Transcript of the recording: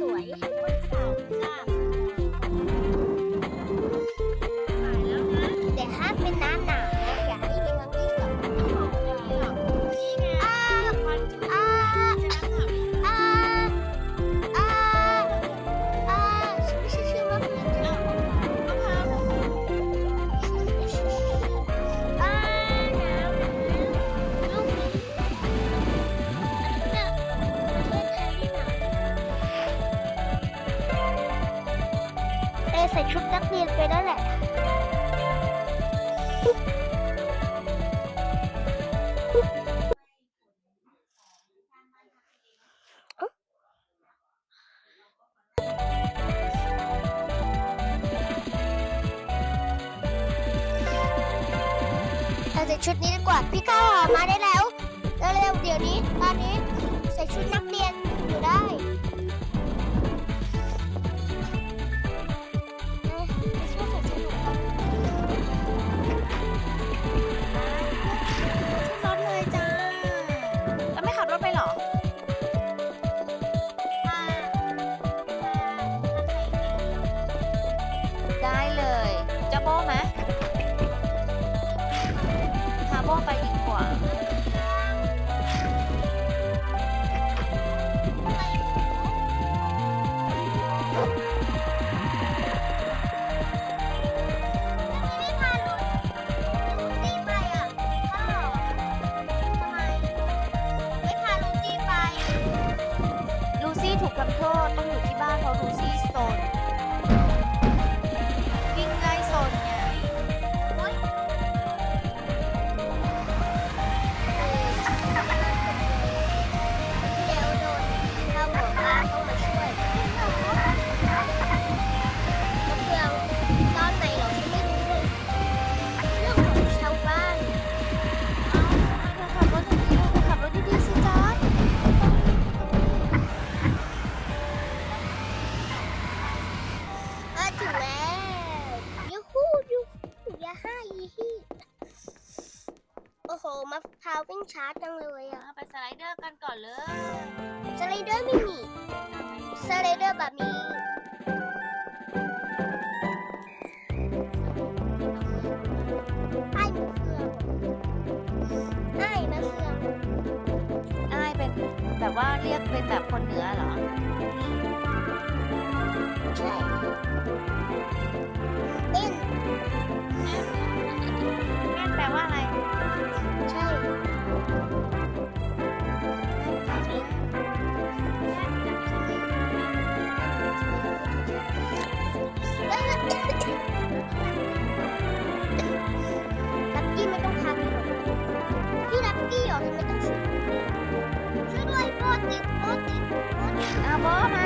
สวยทุก เรียนไปได้แหละเราใส่ชุดนี้ดีกว่า พี่ก้าวมาได้แล้ว เร็วๆเดี๋ยวนี้ ตอนนี้ใส่ชุดนักเรียนอยู่ได้ พาวิ่งช้าจังเลยอะ ไปสไลเดอร์กันก่อนเลยสไลเดอร์ไม่มีสไลเดอร์แบบนี้ไอ้มัเฟืองไอ้มัเฟืองอ้ายเป็นแบบว่าเรียกเป็นแบบคนเหนือเหรอ ใช่ Mom,